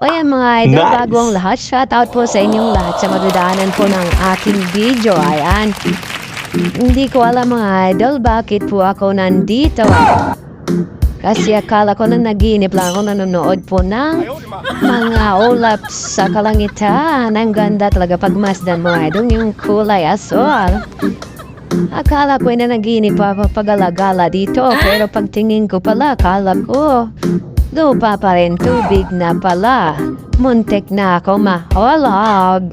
O yan mga idol, Nice. bago ang lahat, shout out po sa inyong lahat sa madudaanan po ng aking video. Ayan. Hindi ko alam mga idol, bakit po ako nandito. Kasi akala ko na naginip lang ako nanonood po ng mga ulap sa kalangitan. Ang ganda talaga pagmasdan mo idol, yung kulay asol. Akala ko na naginip pa pag-alagala dito, pero pagtingin ko pala, akala ko lupa pa rin, tubig na pala. Muntik na ako mahulog.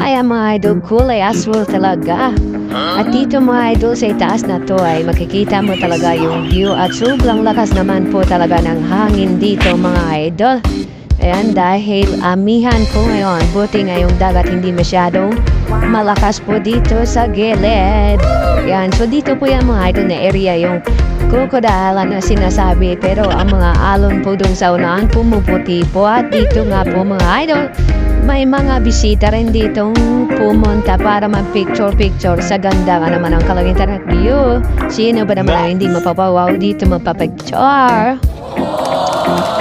Ay, ang mga idol, kulay aswal talaga. At dito mga idol sa itaas na to ay makikita mo talaga yung view at sobrang lakas naman po talaga ng hangin dito mga idol. Ayan, dahil amihan po ngayon, buti ngayong dagat hindi masyadong malakas po dito sa gilid. Yan, so dito po yan mga idol na area yung crocodile na sinasabi pero ang mga alon po dun sa unahan pumuputi po at dito nga po mga idol may mga bisita rin ditong pumunta para mag-picture-picture sa ganda nga naman ang kalangitan at view. Sino ba naman ang hindi mapapawaw dito magpa-picture?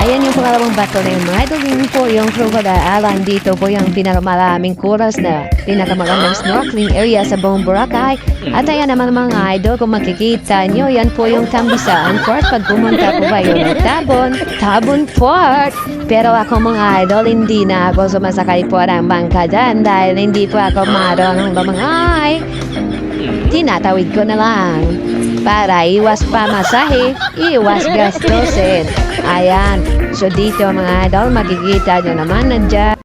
Ayan yung pangalawang bato na yun. Mga idol, po yung crocodile island. Dito po yung pinakamaraming kuras na pinakamagandang snorkeling area sa buong Boracay. At ayan naman mga idol, kung makikita nyo, yan po yung Tambisaan Fort. Pag pumunta po kayo ng Tabon, Tabon Fort. Pero ako mga idol, hindi na ako sumasakay po ng bangka dyan dahil hindi po ako marunong lumangay. Tinatawid ko na lang. Para iwas pamasahe, iwas gastusin. Ayan. So dito mga idol, makikita nyo naman nandiyan.